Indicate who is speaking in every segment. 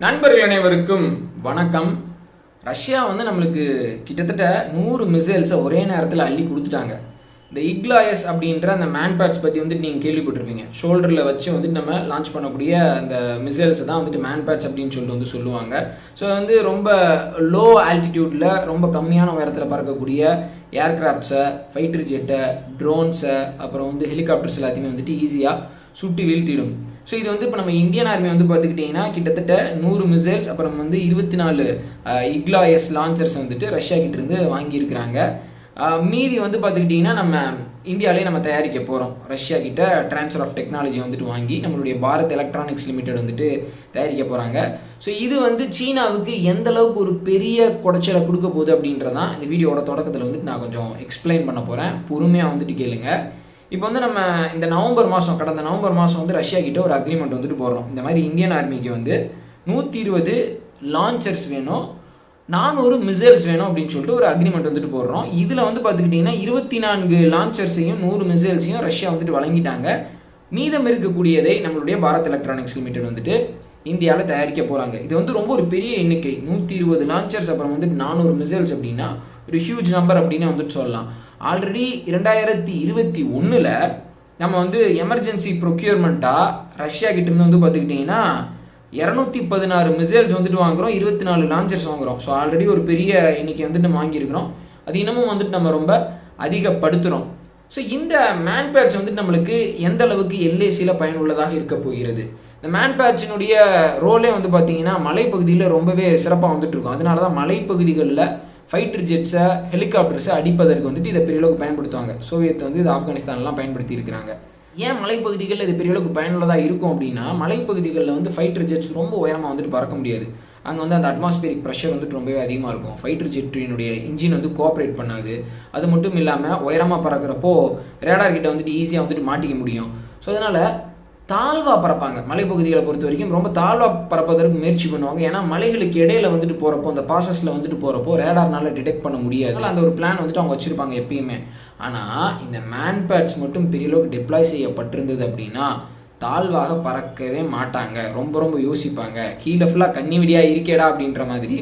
Speaker 1: நண்பர்கள் அனைவருக்கும் வணக்கம். ரஷ்யா வந்து நம்மளுக்கு கிட்டத்தட்ட நூறு மிசைல்ஸை ஒரே நேரத்தில் அள்ளி கொடுத்துட்டாங்க. இந்த இக்லாயஸ் அப்படின்ற அந்த மேன்பேட்ஸ் பற்றி வந்துட்டு நீங்கள் கேள்விப்பட்டிருப்பீங்க. ஷோல்டரில் வச்சு வந்துட்டு நம்ம லான்ச் பண்ணக்கூடிய அந்த மிசைல்ஸை தான் வந்துட்டு மேன்பேட்ஸ் அப்படின்னு சொல்லிட்டு வந்து சொல்லுவாங்க. ஸோ வந்து ரொம்ப லோ ஆல்டிடியூட்டில் ரொம்ப கம்மியான உயரத்தில் பறக்கக்கூடிய ஏர்கிராஃப்ட்ஸை ஃபைட்டர் ஜெட்டை ட்ரோன்ஸை அப்புறம் வந்து ஹெலிகாப்டர்ஸ் எல்லாத்தையுமே வந்துட்டு ஈஸியாக சுட்டு வீழ்த்திடும். ஸோ இது வந்து இப்போ நம்ம இந்தியன் ஆர்மி வந்து பார்த்துக்கிட்டிங்கன்னா கிட்டத்தட்ட நூறு மிசைல்ஸ் அப்புறம் வந்து இருபத்தி நாலு இக்லாயஸ் லான்ச்சர்ஸ் வந்துட்டு ரஷ்யா கிட்டேருந்து வாங்கியிருக்கிறாங்க. மீதி வந்து பார்த்துக்கிட்டிங்கன்னா நம்ம இந்தியாவிலே நம்ம தயாரிக்க போகிறோம் ரஷ்யா கிட்ட ட்ரான்ஸ்ஃபர் ஆஃப் டெக்னாலஜி வந்துட்டு வாங்கி நம்மளுடைய பாரத் எலக்ட்ரானிக்ஸ் லிமிடெட் வந்துட்டு தயாரிக்க போகிறாங்க ஸோ இது வந்து சீனாவுக்கு எந்த அளவுக்கு ஒரு பெரிய குடைச்சலை கொடுக்க போகுது அப்படின்றதான் இந்த வீடியோவோட தொடக்கத்தில் வந்துட்டு நான் கொஞ்சம் எக்ஸ்பிளைன் பண்ண போகிறேன் பொறுமையாக வந்துட்டு கேளுங்கள் இப்போ வந்து நம்ம இந்த நவம்பர் மாதம் கடந்த நவம்பர் மாதம் வந்து ரஷ்யா கிட்ட ஒரு அக்ரிமெண்ட் வந்துட்டு போடுறோம். இந்த மாதிரி இந்தியன் ஆர்மிக்கு வந்து நூற்றி இருபது லான்ச்சர்ஸ் வேணும் நானூறு மிசைல்ஸ் வேணும் அப்படின்னு சொல்லிட்டு ஒரு அக்ரிமெண்ட் வந்துட்டு போடுறோம். இதில் வந்து பார்த்துக்கிட்டிங்கன்னா இருபத்தி நான்கு லான்ச்சர்ஸையும் நூறு மிசைல்ஸையும் ரஷ்யா வந்துட்டு வழங்கிட்டாங்க. மீதம் இருக்கக்கூடியதை நம்மளுடைய பாரத் எலக்ட்ரானிக்ஸ் லிமிடெட் வந்துட்டு இந்தியாவில் தயாரிக்க போகிறாங்க இது வந்து ரொம்ப ஒரு பெரிய எண்ணிக்கை. நூற்றி இருபது லான்ச்சர்ஸ் அப்புறம் வந்துட்டு நானூறு மிசைல்ஸ் அப்படின்னா ஒரு ஹியூஜ் நம்பர் அப்படின்னு வந்துட்டு சொல்லலாம். ஆல்ரெடி இரண்டாயிரத்தி இருபத்தி ஒன்றில் நம்ம வந்து எமர்ஜென்சி ப்ரொக்யூர்மெண்ட்டாக ரஷ்யா கிட்டேருந்து வந்து பார்த்துக்கிட்டிங்கன்னா இரநூத்தி பதினாறு மிசைல்ஸ் வந்துட்டு வாங்குறோம் இருபத்தி நாலு லான்ச்சர்ஸ் வாங்குறோம். ஸோ ஆல்ரெடி ஒரு பெரிய எண்ணிக்கை வந்துட்டு நம்ம வாங்கியிருக்கிறோம். அது இன்னமும் வந்துட்டு நம்ம ரொம்ப அதிகப்படுத்துகிறோம் ஸோ இந்த மேன்பேட்ச் வந்துட்டு நம்மளுக்கு எந்த அளவுக்கு எல்ஏசியில் பயனுள்ளதாக இருக்க போகிறது? இந்த மேன் பேட்சினுடைய ரோலே வந்து பார்த்தீங்கன்னா மலைப்பகுதியில் ரொம்பவே சிறப்பாக வந்துட்டு இருக்கும். அதனால தான் மலைப்பகுதிகளில் ஃபைட்டர் ஜெட்ஸை ஹெலிகாப்டர்ஸை அடிப்பதற்கு வந்துட்டு இதை பெரிய அளவுக்கு பயன்படுத்துவாங்க. சோவியத் வந்து இது ஆப்கானிஸ்தான்லாம் பயன்படுத்தி இருக்கிறாங்க ஏன் மலைப்பகுதிகளில் இது பெரிய அளவுக்கு பயனுள்ளதாக இருக்கும் அப்படின்னா மலைப்பகுதிகளில் வந்து ஃபைட்டர் ஜெட்ஸ் ரொம்ப உயரமாக வந்துட்டு பறக்க முடியாது. அங்கே வந்து அந்த அட்மாஸ்பியரிக் ப்ரெஷர் வந்துட்டு ரொம்பவே அதிகமாக இருக்கும். ஃபைட்டர் ஜெட்டினுடைய இன்ஜின் வந்து கோஆப்ரேட் பண்ணாது. அது மட்டும் இல்லாமல் உயரமாக பறக்கிறப்போ ரேடார் கிட்ட வந்துட்டு ஈஸியாக வந்துட்டு மாட்டிக்க முடியும். ஸோ அதனால் தாழ்வா பறப்பாங்க. மலைப்பகுதிகளை பொறுத்த வரைக்கும் ரொம்ப தாழ்வா பறப்பதற்கு முயற்சி பண்ணுவாங்க. ஏன்னா மலைகளுக்கு இடையில வந்துட்டு போகிறப்போ அந்த பாசஸில் வந்துட்டு போகிறப்போ ரேடார்னால டிடெக்ட் பண்ண முடியாது. அந்த ஒரு பிளான் வந்துட்டு அவங்க வச்சுருப்பாங்க எப்பயுமே. ஆனால் இந்த மேன்பேட்ஸ் மட்டும் பெரிய அளவுக்கு டிப்ளாய் செய்யப்பட்டிருந்தது அப்படின்னா தாழ்வாக பறக்கவே மாட்டாங்க. ரொம்ப ரொம்ப யோசிப்பாங்க. கீழே ஃபுல்லாக கண்ணி விடியாக இருக்கேடா அப்படின்ற மாதிரி.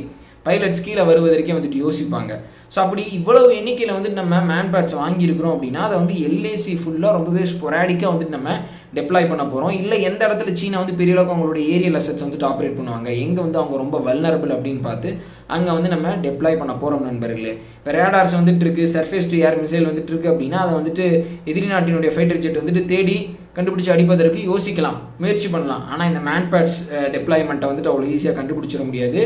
Speaker 1: பைலட்ஸ் கீழே வருவதற்கே வந்துட்டு யோசிப்பாங்க. ஸோ அப்படி இவ்வளவு எண்ணிக்கையில் வந்துட்டு நம்ம மேன் பேட்ஸ் வாங்கியிருக்கிறோம் அப்படின்னா அதை வந்து எல்ஏசி ஃபுல்லாக ரொம்பவே ஸ்பொராடிக்காக வந்துட்டு நம்ம டெப்ளாய் பண்ண போகிறோம் இல்லை எந்த இடத்துல சீனா வந்து பெரிய அளவுக்கு அவங்களுடைய ஏரியல் அசட்ஸ் வந்துட்டு ஆப்ரேட் பண்ணுவாங்க எங்கே வந்து அவங்க ரொம்ப வல்னரபிள் அப்படின்னு பார்த்து அங்கே வந்து நம்ம டெப்ளாய் பண்ண போகிறோம் நண்பர்களே. இப்போ ரேடார்ஸ் வந்துட்டு இருக்கு சர்ஃபேஸ் டு ஏர் மிசைல் வந்துட்டு இருக்கு அப்படின்னா அதை வந்துட்டு எதிரி நாட்டினுடைய ஃபைட்டர் ஜெட் வந்துட்டு தேடி கண்டுபிடிச்சி அடிப்பதற்கு யோசிக்கலாம் முயற்சி பண்ணலாம். ஆனால் இந்த மேன்பேட்ஸ் டெப்ளாய்மெண்ட்டை வந்துட்டு அவ்வளோ ஈஸியாக கண்டுபிடிச்சிட முடியாது.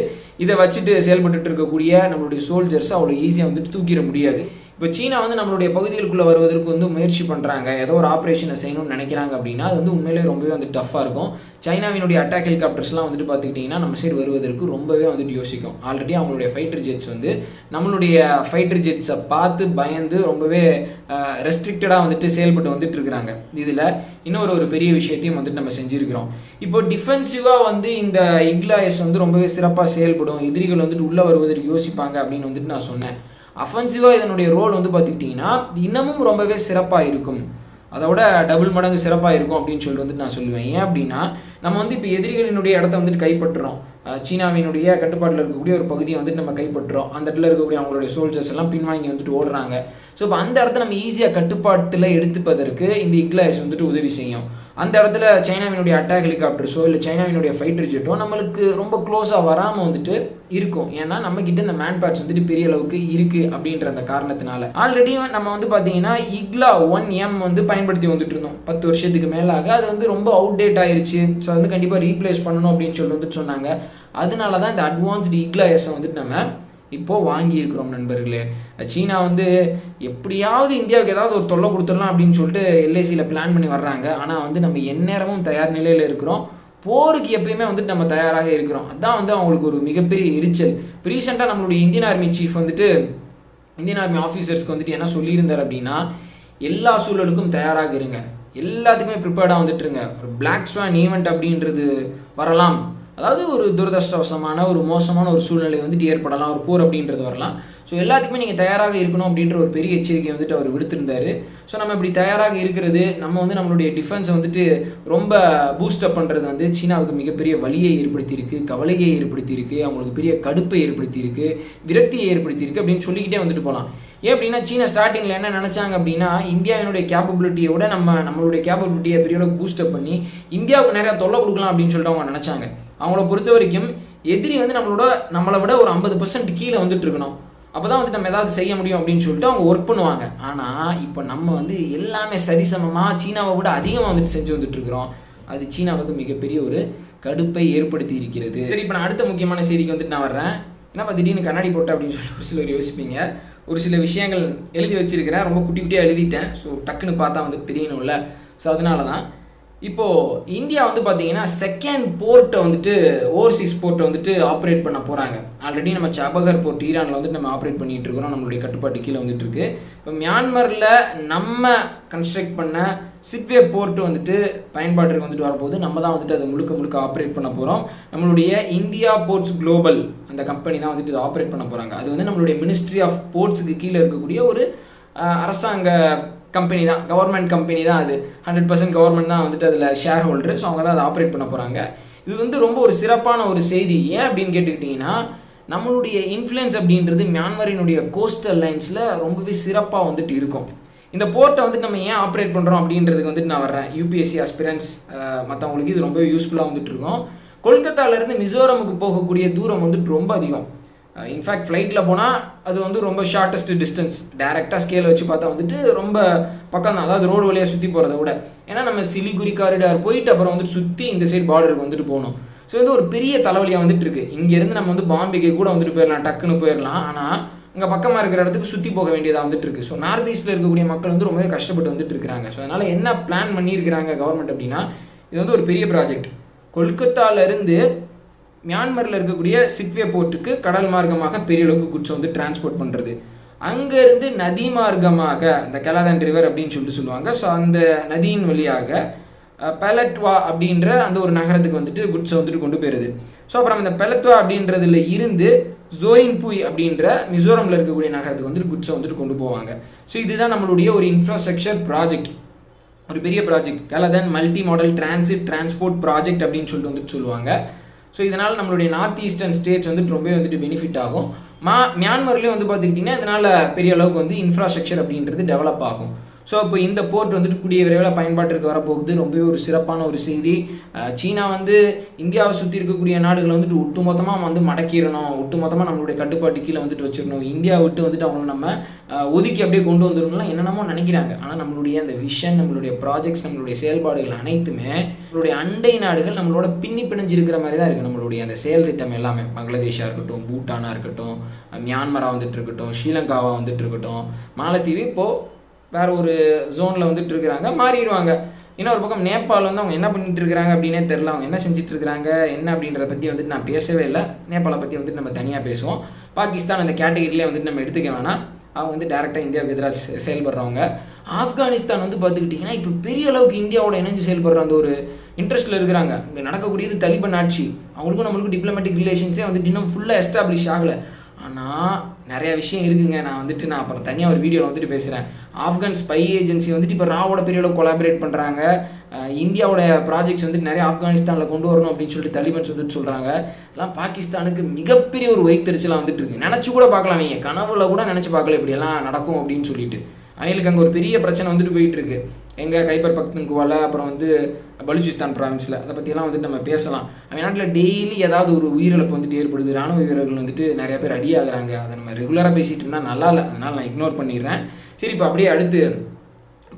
Speaker 1: இதை வச்சுட்டு செயல்பட்டு இருக்கக்கூடிய நம்மளுடைய சோல்ஜர்ஸை அவ்வளோ ஈஸியாக வந்துட்டு தூக்கிட முடியாது. இப்போ சீனா வந்து நம்மளுடைய பகுதிகளுக்குள்ளே வருவதற்கு வந்து முயற்சி பண்ணுறாங்க ஏதோ ஒரு ஆப்ரேஷனை செய்யணும்னு நினைக்கிறாங்க அப்படின்னா அது வந்து உண்மையிலேயே ரொம்பவே வந்து டஃப்பாக இருக்கும். சைனாவினுடைய அட்டாக் ஹெலிகாப்டர்ஸ்லாம் வந்துட்டு பார்த்துக்கிட்டிங்கன்னா நம்ம சைடு வருவதற்கு ரொம்பவே வந்துட்டு யோசிக்கும். ஆல்ரெடி அவங்களுடைய ஃபைட்டர் ஜெட்ஸ் வந்து நம்மளுடைய ஃபைட்டர் ஜெட்ஸை பார்த்து பயந்து ரொம்பவே ரெஸ்ட்ரிக்டடாக வந்துட்டு செயல்பட்டு வந்துட்டு இருக்கிறாங்க. இதில் இன்னொரு ஒரு பெரிய விஷயத்தையும் வந்துட்டு நம்ம செஞ்சுருக்கிறோம். இப்போ டிஃபென்சிவாக வந்து இந்த இக்லாயஸ் வந்து ரொம்பவே சிறப்பாக செயல்படும். எதிரிகள் வந்துட்டு உள்ளே வருவதற்கு யோசிப்பாங்க அப்படின்னு வந்துட்டு நான் சொன்னேன். அஃபென்சிவாக இதனுடைய ரோல் வந்து பார்த்துக்கிட்டிங்கன்னா இன்னமும் ரொம்பவே சிறப்பாக இருக்கும். அதோட டபுள் மடங்கு சிறப்பாக இருக்கும் அப்படின்னு சொல்லிட்டு வந்துட்டு நான் சொல்லுவேன். ஏன் அப்படின்னா நம்ம வந்து இப்போ எதிரிகளினுடைய இடத்த வந்துட்டு கைப்பற்றுறோம். சீனாவினுடைய கட்டுப்பாட்டில் இருக்கக்கூடிய ஒரு பகுதியை வந்துட்டு நம்ம கைப்பற்றுறோம். அந்த இடத்துல இருக்கக்கூடிய அவங்களுடைய சோல்ஜர்ஸ் எல்லாம் பின்வாங்கி வந்துட்டு ஓடுறாங்க. ஸோ இப்போ அந்த இடத்த நம்ம ஈஸியாக கட்டுப்பாட்டில் எடுத்துப்பதற்கு இந்த இக்லாயஸ் வந்துட்டு உதவி செய்யும். அந்த இடத்துல சைனாவினுடைய அட்டாக் ஹெலிகாப்டர்ஸோ இல்லை சைனாவினுடைய ஃபைட்டர் ஜெட்டோ நம்மளுக்கு ரொம்ப க்ளோஸாக வராமல் வந்துட்டு இருக்கும். ஏன்னா நம்ம கிட்ட இந்த மேன் பேட்ஸ் வந்துட்டு பெரிய அளவுக்கு இருக்கு அப்படின்ற அந்த காரணத்தினால. ஆல்ரெடி நம்ம வந்து பார்த்தீங்கன்னா இக்லா ஒன் எம் வந்து பயன்படுத்தி வந்துட்டு இருந்தோம். பத்து வருஷத்துக்கு மேலாக. அது வந்து ரொம்ப அவுடேட் ஆயிருச்சு. ஸோ வந்து கண்டிப்பாக ரீப்ளேஸ் பண்ணணும் அப்படின்னு சொல்லி வந்துட்டு சொன்னாங்க. அதனால தான் இந்த அட்வான்ஸ்டு இக்லா எஸ்ஸை வந்துட்டு நம்ம இப்போது வாங்கியிருக்கிறோம் நண்பர்களே. சீனா வந்து எப்படியாவது இந்தியாவுக்கு ஏதாவது ஒரு தொல்லை கொடுத்துடலாம் அப்படின்னு சொல்லிட்டு எல்ஐசியில் பிளான் பண்ணி வர்றாங்க. ஆனால் வந்து நம்ம எந்நேரமும் தயார் நிலையில் இருக்கிறோம். போருக்கு எப்பயுமே வந்துட்டு நம்ம தயாராக இருக்கிறோம். அதான் வந்து அவங்களுக்கு ஒரு மிகப்பெரிய எரிச்சல். ரீசெண்டாக நம்மளுடைய இந்தியன் ஆர்மி சீஃப் வந்துட்டு இந்தியன் ஆர்மி ஆஃபீஸர்ஸ்க்கு வந்துட்டு என்ன சொல்லியிருந்தார் அப்படின்னா எல்லா சூழலுக்கும் தயாராக இருங்க. எல்லாத்துக்குமே ப்ரிப்பேர்டாக வந்துட்டுருங்க ஒரு பிளாக் ஸ்வான் ஈவெண்ட் அப்படின்றது வரலாம். அதாவது ஒரு துரதிருஷ்டவசமான ஒரு மோசமான ஒரு சூழ்நிலை வந்துட்டு ஏற்படலாம் ஒரு போர் அப்படின்றது வரலாம். ஸோ எல்லாத்துக்குமே நீங்கள் தயாராக இருக்கணும் அப்படின்ற ஒரு பெரிய எச்சரிக்கை வந்துட்டு அவர் விடுத்திருந்தார். ஸோ நம்ம இப்படி தயாராக இருக்கிறது நம்ம வந்து நம்மளுடைய டிஃபென்ஸை வந்துட்டு ரொம்ப பூஸ்டப் பண்ணுறது வந்து சீனாவுக்கு மிகப்பெரிய வலியை ஏற்படுத்தியிருக்கு கவலையை ஏற்படுத்தியிருக்கு அவங்களுக்கு பெரிய கடுப்பை ஏற்படுத்தியிருக்கு விரக்தியை ஏற்படுத்தியிருக்கு அப்படின்னு சொல்லிக்கிட்டே வந்துட்டு போகலாம். ஏன் அப்படின்னா சீனா ஸ்டார்டிங்கில் என்ன நினச்சாங்க அப்படின்னா இந்தியாவினுடைய கேப்பபிலிட்டியை விட நம்ம நம்மளுடைய கேப்பபிலிட்டியை பெரிய அளவுக்கு பூஸ்டப் பண்ணி இந்தியாவுக்கு நிறையா தொல்லை கொடுக்கலாம் அப்படின்னு சொல்லிட்டு அவங்க நினச்சாங்க. அவங்கள பொறுத்த வரைக்கும் எதிரி வந்து நம்மளோட நம்மளை விட ஒரு ஐம்பது பர்சன்ட் கீழே வந்துட்டு இருக்கணும் அப்போ தான் வந்து நம்ம ஏதாவது செய்ய முடியும் அப்படின்னு சொல்லிட்டு அவங்க ஒர்க் பண்ணுவாங்க. ஆனால் இப்போ நம்ம வந்து எல்லாமே சரிசமமாக சீனாவை விட அதிகமாக வந்துட்டு செஞ்சு வந்துட்டு இருக்கிறோம் அது சீனாவுக்கு மிகப்பெரிய ஒரு கடுப்பை ஏற்படுத்தி இருக்கிறது. சரி இப்போ நான் அடுத்த முக்கியமான செய்திக்கு வந்துட்டு நான் வர்றேன். என்னப்பா திடீர்னு கண்ணாடி போட்டேன் அப்படின்னு சொல்லிட்டு ஒரு சிலர் யோசிப்பீங்க. ஒரு சில விஷயங்கள் எழுதி வச்சிருக்கிறேன். ரொம்ப குட்டி குட்டியாக எழுதிட்டேன். ஸோ டக்குன்னு பார்த்தா வந்து தெரியணும்ல. ஸோ அதனால தான் இப்போது இந்தியா வந்து பார்த்தீங்கன்னா செகண்ட் போர்ட்டை வந்துட்டு ஓவர்சீஸ் போர்ட்டை வந்துட்டு ஆப்ரேட் பண்ண போகிறாங்க ஆல்ரெடி நம்ம சபகர் போர்ட் ஈரானில் வந்துட்டு நம்ம ஆப்ரேட் பண்ணிகிட்டு இருக்கிறோம். நம்மளுடைய கட்டுப்பாட்டு கீழே வந்துட்டு இருக்கு. இப்போ மியான்மரில் நம்ம கன்ஸ்ட்ரக்ட் பண்ண சிட்வே போர்ட்டு வந்துட்டு பயன்பாட்டுக்கு வந்துட்டு வரப்போகுது. நம்ம தான் வந்துட்டு அதை முழுக்க முழுக்க ஆப்ரேட் பண்ண போகிறோம் நம்மளுடைய இந்தியா போர்ட்ஸ் குளோபல் அந்த கம்பெனி தான் வந்துட்டு இதை ஆப்ரேட் பண்ண போகிறாங்க அது வந்து நம்மளுடைய மினிஸ்ட்ரி ஆஃப் போர்ட்ஸுக்கு கீழே இருக்கக்கூடிய ஒரு அரசாங்க கம்பெனி தான் கவர்மெண்ட் கம்பெனி தான் அது. ஹண்ட்ரட் பர்சன்ட் கவர்மெண்ட் தான் வந்துட்டு அதில் ஷேர் ஹோல்டர் ஸோ அவங்க தான் அதை ஆப்ரேட் பண்ண போகிறாங்க இது வந்து ரொம்ப ஒரு சிறப்பான ஒரு செய்தி. ஏன் அப்படின்னு கேட்டுக்கிட்டிங்கன்னா நம்மளுடைய இன்ஃப்ளூயன்ஸ் அப்படின்றது மியான்மரினுடைய கோஸ்டல் லைன்ஸில் ரொம்பவே சிறப்பாக வந்துட்டு இருக்கும். இந்த போர்ட்டை வந்துட்டு நம்ம ஏன் ஆப்ரேட் பண்ணுறோம் அப்படின்றதுக்கு வந்துட்டு நான் வர்றேன். யூபிஎஸ்சி அஸ்பிரன்ஸ் மற்றவங்களுக்கு இது ரொம்பவே யூஸ்ஃபுல்லாக வந்துட்டு இருக்கும். கொல்கத்தாவிலேருந்து மிசோரமுக்கு போகக்கூடிய தூரம் வந்துட்டு ரொம்ப அதிகம். இன்ஃபேக்ட் ஃப்ளைட்டில் போனால் அது வந்து ரொம்ப ஷார்ட்டஸ்ட் டிஸ்டன்ஸ் டேரெக்டாக ஸ்கேல் வச்சு பார்த்தா வந்துட்டு ரொம்ப பக்கம் தான் அதாவது ரோடு வழியாக சுற்றி போகிறத விட. ஏன்னா நம்ம சிலிகுரி காரிடார் போயிட்டு அப்புறம் வந்துட்டு சுற்றி இந்த சைடு பார்டருக்கு வந்துட்டு போகணும். ஸோ இது ஒரு பெரிய தலைவலியாக வந்துட்டு இருக்கு. இங்கேருந்து நம்ம வந்து பாம்பேக்கு கூட வந்துட்டு போயிடலாம் டக்குன்னு போயிடலாம் ஆனால் இங்கே பக்கமாக இருக்கிற இடத்துக்கு சுற்றி போக வேண்டியதாக வந்துட்டு இருக்கு. ஸோ நார்த் ஈஸ்ட்டில் இருக்கக்கூடிய மக்கள் வந்து ரொம்பவே கஷ்டப்பட்டு வந்துட்டு இருக்காங்க ஸோ அதனால் என்ன பிளான் பண்ணியிருக்கிறாங்க கவர்மெண்ட் அப்படின்னா இது வந்து ஒரு பெரிய ப்ராஜெக்ட் கொல்கத்தாலேருந்து மியான்மரில் இருக்கக்கூடிய சிக்வே போர்ட்டுக்கு கடல் மார்க்கமாக பெரிய அளவுக்கு குட்ஸை வந்து டிரான்ஸ்போர்ட் பண்ணுறது அங்கேருந்து நதி மார்க்கமாக அந்த கெலாதன் ரிவர் அப்படின்னு சொல்லிட்டு சொல்லுவாங்க. ஸோ அந்த நதியின் வழியாக பெலட்வா அப்படின்ற அந்த ஒரு நகரத்துக்கு வந்துட்டு குட்ஸை வந்துட்டு கொண்டு போயிருது. ஸோ அப்புறம் இந்த பெலட்வா அப்படின்றதுல இருந்து ஜோயின்புய் அப்படின்ற மிசோரமில் இருக்கக்கூடிய நகரத்துக்கு வந்துட்டு குட்ஸை வந்துட்டு கொண்டு போவாங்க. ஸோ இதுதான் நம்மளுடைய ஒரு இன்ஃப்ராஸ்ட்ரக்சர் ப்ராஜெக்ட் ஒரு பெரிய project Kaladan multi modal transit transport project அப்படின்னு சொல்லிட்டு வந்துட்டு சொல்லுவாங்க. ஸோ இதனால் நம்மளுடைய நார்த் ஈஸ்டர்ன் ஸ்டேட்ஸ் வந்துட்டு ரொம்பவே வந்துட்டு பெனிஃபிட் ஆகும். மா மியான்மர்லேயும் வந்து பார்த்துக்கிட்டிங்கன்னா இதனால் பெரிய அளவுக்கு வந்து இன்ஃப்ராஸ்ட்ரக்சர் அப்படின்றது டெவலப் ஆகும். ஸோ இப்போ இந்த போர்ட் வந்துட்டு கூடிய விரைவில் பயன்பாட்டிற்கு வரப்போகுது. ரொம்பவே ஒரு சிறப்பான ஒரு செய்தி. சீனா வந்து இந்தியாவை சுற்றி இருக்கக்கூடிய நாடுகளை வந்துட்டு ஒட்டுமொத்தமாக வந்து மடக்கிடணும். ஒட்டுமொத்தமாக நம்மளுடைய கட்டுப்பாட்டு கீழே வந்துட்டு வச்சிடணும். இந்தியா விட்டு வந்துட்டு அவங்கள நம்ம ஒதுக்கி அப்படியே கொண்டு வந்துடணும்லாம் என்னென்னமோ நினைக்கிறாங்க. ஆனால் நம்மளுடைய அந்த விஷன் நம்மளுடைய ப்ராஜெக்ட்ஸ் நம்மளுடைய செயல்பாடுகள் அனைத்துமே நம்மளுடைய அண்டை நாடுகள் நம்மளோட பின்னி பிணைஞ்சிருக்கிற மாதிரி தான் இருக்குது நம்மளுடைய அந்த செயல் திட்டம் எல்லாமே. பங்களாதேஷாக இருக்கட்டும் பூட்டானாக இருக்கட்டும் மியான்மராக வந்துட்டு இருக்கட்டும் ஸ்ரீலங்காவாக வந்துட்டு இருக்கட்டும் மாலத்தீவு இப்போது வேற ஒரு ஜோனில் வந்துட்டு இருக்கிறாங்க மாறிடுவாங்க. இன்னொரு பக்கம் நேபாள் வந்து அவங்க என்ன பண்ணிட்டு இருக்கிறாங்க அப்படின்னே தெரில அவங்க என்ன செஞ்சுட்டு இருக்கிறாங்க என்ன அப்படின்றத பற்றி வந்துட்டு நான் பேசவே இல்லை. நேபாளை பற்றி வந்துட்டு நம்ம தனியாக பேசுவோம். பாகிஸ்தான் அந்த கேட்டகரியிலே வந்துட்டு நம்ம எடுத்துக்க வேணாம். அவங்க வந்து டேரெக்டாக இந்தியாவுக்கு எதிராக செயல்படுறவங்க. ஆப்கானிஸ்தான் வந்து பார்த்துக்கிட்டிங்கன்னா இப்போ பெரிய அளவுக்கு இந்தியாவோட இணைஞ்சு செயல்படுற அந்த ஒரு இன்ட்ரெஸ்ட்டில் இருக்கிறாங்க. இங்கே நடக்கக்கூடியது தலிபன் ஆட்சி. அவங்களுக்கும் நம்மளுக்கும் டிப்ளமேட்டிக் ரிலேஷன்ஸே வந்துட்டு இன்னும் ஃபுல்லாக எஸ்டாப்ளிஷ் ஆகலை. ஆனால் நிறையா விஷயம் இருக்குங்க. நான் வந்துட்டு நான் அப்புறம் தனியாக ஒரு வீடியோவில் வந்துட்டு பேசுகிறேன் ஆப்கான் ஸ்பை ஏஜென்சி வந்துட்டு இப்போ ராவோட பெரிய அளவு கொலாபரேட் பண்ணுறாங்க இந்தியாவோட ப்ராஜெக்ட்ஸ் வந்துட்டு நிறைய ஆப்கானிஸ்தானில் கொண்டு வரணும் அப்படின்னு சொல்லிட்டு தலிபன்ஸ் வந்துட்டு சொல்கிறாங்க எல்லாம் பாகிஸ்தானுக்கு மிகப்பெரிய ஒரு வைத்தறிச்சலாக வந்துட்டு இருக்கு. நினச்சி கூட பார்க்கலாம் நீங்கள் கனவுல கூட நினச்சி பார்க்கல இப்படியெல்லாம் நடக்கும் அப்படின்னு சொல்லிட்டு. அவங்களுக்கு அங்கே ஒரு பெரிய பிரச்சனை வந்துட்டு போயிட்டு இருக்கு எங்கள் கைபர் பக்தன்குவால அப்புறம் வந்து பலுச்சிஸ்தான் ப்ராவின்ஸில் அதை பற்றியெல்லாம் வந்துட்டு நம்ம பேசலாம். அவங்க நாட்டில் டெய்லி ஏதாவது ஒரு உயிரிழப்பு வந்துட்டு ஏற்படுது. ராணுவ வீரர்கள் வந்துட்டு நிறைய பேர் அடியாகிறாங்க அதை நம்ம ரெகுலராக பேசிகிட்டு இருந்தால் நல்லா இல்லை. அதனால் நான் இக்னோர் பண்ணிடுறேன். சரி இப்போ அப்படியே அடுத்து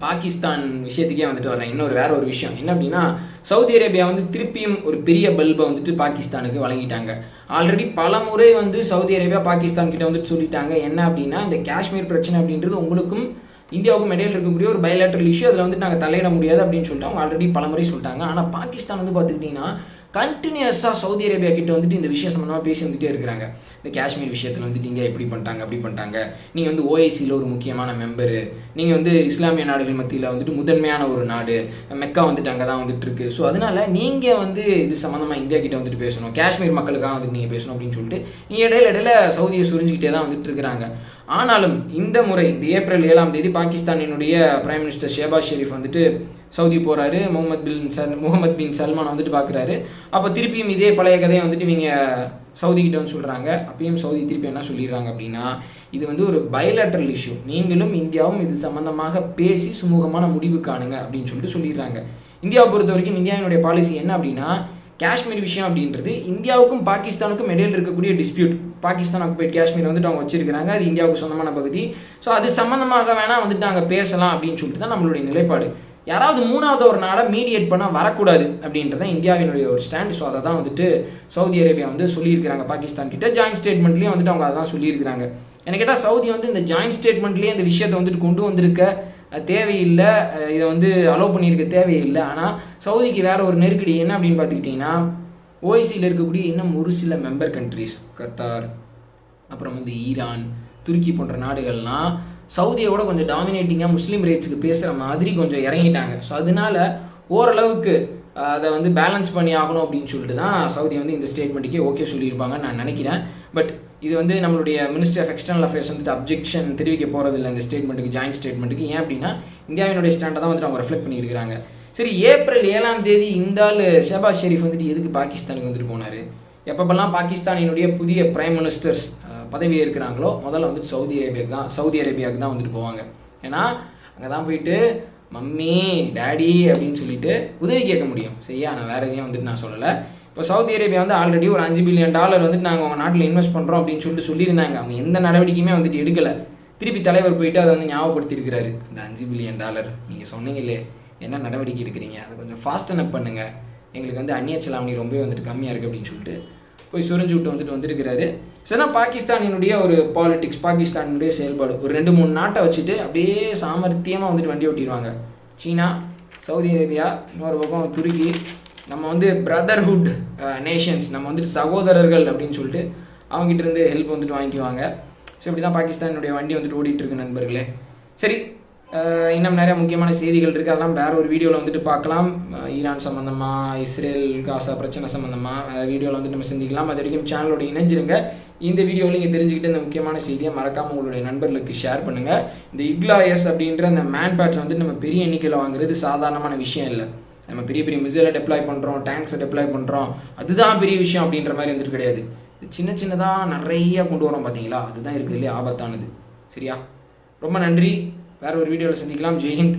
Speaker 1: பாகிஸ்தான் விஷயத்துக்கே வந்துட்டு வரேன் இன்னொரு வேற ஒரு விஷயம். என்ன அப்படின்னா சவுதி அரேபியா வந்து திருப்பியும் ஒரு பெரிய பல்பை வந்துட்டு பாகிஸ்தானுக்கு வழங்கிட்டாங்க. ஆல்ரெடி பல முறை வந்து சவுதி அரேபியா பாகிஸ்தான் கிட்ட வந்துட்டு சொல்லிட்டாங்க. என்ன அப்படின்னா இந்த காஷ்மீர் பிரச்சனை அப்படின்றது உங்களுக்கும் இந்தியாவுக்கும் இடையில் இருக்கக்கூடிய ஒரு பயலேட்டரல் இஷ்யூ அதில் வந்து நாங்கள் தலையிட முடியாது அப்படின்னு சொல்லிட்டு அவங்க ஆல்ரெடி பல முறை சொல்லிட்டாங்க. ஆனால் பாகிஸ்தான் வந்து பார்த்துக்கிட்டிங்கன்னா கண்டினியூஸாக சவுதி அரேபியா கிட்ட வந்துட்டு இந்த விஷயம் சம்மந்தமாக பேசி வந்துட்டே இருக்கிறாங்க. இந்த காஷ்மீர் விஷயத்தில் வந்துட்டு நீங்கள் இப்படி பண்ணிட்டாங்க அப்படி பண்ணிட்டாங்க. நீங்கள் வந்து ஓஐசியில் ஒரு முக்கியமான மெம்பரு நீங்கள் வந்து இஸ்லாமிய நாடுகள் மத்தியில் வந்துட்டு முதன்மையான ஒரு நாடு. மெக்கா வந்துட்டு அங்கே தான் வந்துட்டு இருக்கு. ஸோ அதனால நீங்கள் வந்து இது சம்மந்தமாக இந்தியா கிட்ட வந்துட்டு பேசணும். காஷ்மீர் மக்களுக்காக வந்துட்டு நீங்கள் பேசணும் அப்படின்னு சொல்லிட்டு நீங்கள் இடையில இடையில சவுதியை சுரிஞ்சிக்கிட்டே தான் வந்துட்டு இருக்கிறாங்க. ஆனாலும் இந்த முறை இந்த ஏப்ரல் ஏழாம் தேதி பாகிஸ்தானினுடைய பிரைம் மினிஸ்டர் ஷேபாஸ் ஷெரீஃப் வந்துட்டு சவுதி போகிறாரு முகமது பின் சல் முகமது பின் சல்மான் வந்துட்டு பார்க்குறாரு அப்போ திருப்பியும் இதே பழைய கதையை வந்துட்டு இவங்க சவுதி கிட்ட வந்து சொல்கிறாங்க அப்பயும் சவுதி திருப்பி என்ன சொல்லிடுறாங்க அப்படின்னா இது வந்து ஒரு பயலேட்ரல் இஷ்யூ நீங்களும் இந்தியாவும் இது சம்மந்தமாக பேசி சுமூகமான முடிவு காணுங்க அப்படின்னு சொல்லிட்டு சொல்லிடுறாங்க. இந்தியாவை பொறுத்த வரைக்கும் இந்தியாவினுடைய பாலிசி என்ன அப்படின்னா காஷ்மீர் விஷயம் அப்படின்றது இந்தியாவுக்கும் பாகிஸ்தானுக்கும் இடையில் இருக்கக்கூடிய டிஸ்பியூட் பாகிஸ்தான் ஆக்குபைட் காஷ்மீர் வந்துட்டு அவங்க வச்சிருக்கிறாங்க. அது இந்தியாவுக்கு சொந்தமான பகுதி. ஸோ அது சம்மந்தமாக வேணால் வந்துட்டு நாங்கள் பேசலாம் அப்படின்னு சொல்லிட்டு தான் நம்மளுடைய நிலைப்பாடு. யாராவது மூணாவது ஒரு நாடை மீடியேட் பண்ணால் வரக்கூடாது அப்படின்றத இந்தியாவினுடைய ஒரு ஸ்டாண்ட் ஸோ அதை தான் வந்துட்டு சவுதி அரேபியா வந்து சொல்லியிருக்கிறாங்க. பாகிஸ்தான் கிட்ட ஜாயின்ட் ஸ்டேட்மெண்ட்லேயும் வந்துட்டு அவங்க அதை தான் சொல்லியிருக்கிறாங்க. எனக்கு கேட்டால் சவுதி வந்து இந்த ஜாயின்ட் ஸ்டேட்மெண்ட்லேயே இந்த விஷயத்தை வந்துட்டு கொண்டு வந்திருக்க தேவையில்லை. இதை வந்து அலோவ் பண்ணியிருக்க தேவையில்லை. ஆனால் சவுதிக்கு வேறு ஒரு நெருக்கடி என்ன அப்படின்னு பார்த்துக்கிட்டிங்கன்னா ஓஐசியில் இருக்கக்கூடிய இன்னும் ஒரு சில மெம்பர் கண்ட்ரிஸ் கத்தார் அப்புறம் வந்து ஈரான் துருக்கி போன்ற நாடுகள்லாம் சவுதியோட கொஞ்சம் டாமினேட்டிங்காக முஸ்லீம் ரேட்ஸுக்கு பேசுகிற மாதிரி கொஞ்சம் இறங்கிட்டாங்க. ஸோ அதனால ஓரளவுக்கு அதை வந்து பேலன்ஸ் பண்ணி ஆகணும் அப்படின்னு சொல்லிட்டு தான் சவுதி வந்து இந்த ஸ்டேட்மெண்ட்டுக்கே ஓகே சொல்லியிருப்பாங்கன்னு நான் நினைக்கிறேன். பட் இது வந்து நம்மளுடைய மினிஸ்டர் ஆஃப் எக்ஸ்டர்னல் அஃபேர்ஸ் வந்துட்டு அப்ஜெக்ஷன் தெரிவிக்க போகிறதில்ல இந்த ஸ்டேட்மெண்ட்டுக்கு ஜாயின்ட் ஸ்டேட்மெண்ட்டுக்கு ஏன் அப்படின்னா இந்தியாவினுடைய ஸ்டாண்டை தான் வந்துட்டு அவங்க ரெஃப்ளெக்ட் பண்ணியிருக்கிறாங்க. சரி ஏப்ரல் ஏழாம் தேதி இந்த ஆள் ஷெபாஸ் ஷெரீஃப் வந்துட்டு எதுக்கு பாகிஸ்தானுக்கு வந்துட்டு போனார்? எப்பப்பெல்லாம் பாகிஸ்தானினுடைய புதிய பிரைம் மினிஸ்டர்ஸ் பதவி ஏற்கிறாங்களோ முதல்ல வந்துட்டு சவுதி அரேபியாவுக்கு தான் சவுதி அரேபியாவுக்கு தான் வந்துட்டு போவாங்க. ஏன்னா அங்கே தான் போயிட்டு மம்மி டேடி அப்படின்னு சொல்லிட்டு உதவி கேட்க முடியும். சரியா? நான் வேறு எதையும் வந்துட்டு நான் சொல்லலை. இப்போ சவுதி அரேபியா வந்து ஆல்ரெடி ஒரு அஞ்சு பில்லியன் டாலர் வந்துட்டு நாங்கள் உங்கள் நாட்டில் இன்வெஸ்ட் பண்ணுறோம் அப்படின்னு சொல்லிட்டு சொல்லியிருந்தாங்க. அவங்க எந்த நடவடிக்கையுமே வந்துட்டு எடுக்கலை. திருப்பி தலைவர் போயிட்டு அதை வந்து ஞாபகப்படுத்தியிருக்கிறாரு அந்த அஞ்சு பில்லியன் டாலர் நீங்கள் சொன்னீங்களே என்ன நடவடிக்கை எடுக்கிறீங்க? அதை கொஞ்சம் ஃபாஸ்ட் அப் பண்ணுங்கள் எங்களுக்கு வந்து அந்நிய செலாவணி ரொம்பவே வந்துட்டு கம்மியாக இருக்குது அப்படின்னு சொல்லிட்டு போய் சுரிஞ்சு விட்டு வந்துட்டு வந்துருக்கிறாரு. ஸோ தான் பாகிஸ்தானினுடைய ஒரு பாலிட்டிக்ஸ் பாகிஸ்தானினுடைய செயல்பாடு. ஒரு ரெண்டு மூணு நாட்டை வச்சுட்டு அப்படியே சாமர்த்தியமாக வந்துட்டு வண்டி ஓட்டிடுவாங்க. சீனா சவுதி அரேபியா இன்னொரு பக்கம் துருக்கி நம்ம வந்து பிரதர்ஹுட் நேஷன்ஸ் uh, நம்ம வந்துட்டு சகோதரர்கள் அப்படின்னு சொல்லிட்டு அவங்ககிட்ட இருந்து ஹெல்ப் வந்துட்டு வாங்கிக்குவாங்க. ஸோ இப்படி தான் பாகிஸ்தானுடைய வண்டி வந்துட்டு ஓடிட்டுருக்கு நண்பர்களே. சரி uh, இன்னும் நிறைய முக்கியமான செய்திகள் இருக்குது அதெல்லாம் வேற ஒரு வீடியோவில் வந்துட்டு பார்க்கலாம். Uh, ஈரான் சம்மந்தமாக இஸ்ரேல் காசா பிரச்சனை சம்மந்தமாக வீடியோவில் வந்துட்டு நம்ம சிந்திக்கலாம். அது வரைக்கும் சேனலோட இணைஞ்சிருங்க. இந்த வீடியோவில் நீங்கள் தெரிஞ்சுக்கிட்டு இந்த முக்கியமான செய்தியை மறக்காமல் உங்களுடைய நண்பர்களுக்கு ஷேர் பண்ணுங்கள் இந்த இக்லாயஸ் அப்படின்ற அந்த மேன் பேட்ஸ் வந்துட்டு நம்ம பெரிய எண்ணிக்கையில் வாங்குறது சாதாரணமான விஷயம் இல்லை. நம்ம பெரிய பெரிய மிசைலை டெப்ளாய் பண்ணுறோம் டேங்க்ஸை டெப்ளாய் பண்ணுறோம் அதுதான் பெரிய விஷயம் அப்படின்ற மாதிரி வந்துட்டு கிடையாது. சின்ன சின்னதாக நிறைய கொண்டு வரோம் பார்த்தீங்களா அதுதான் இருக்கிறதுலே ஆபத்தானது. சரியா? ரொம்ப நன்றி. வேற ஒரு வீடியோவில் சந்திக்கலாம். ஜெய்ஹிந்த்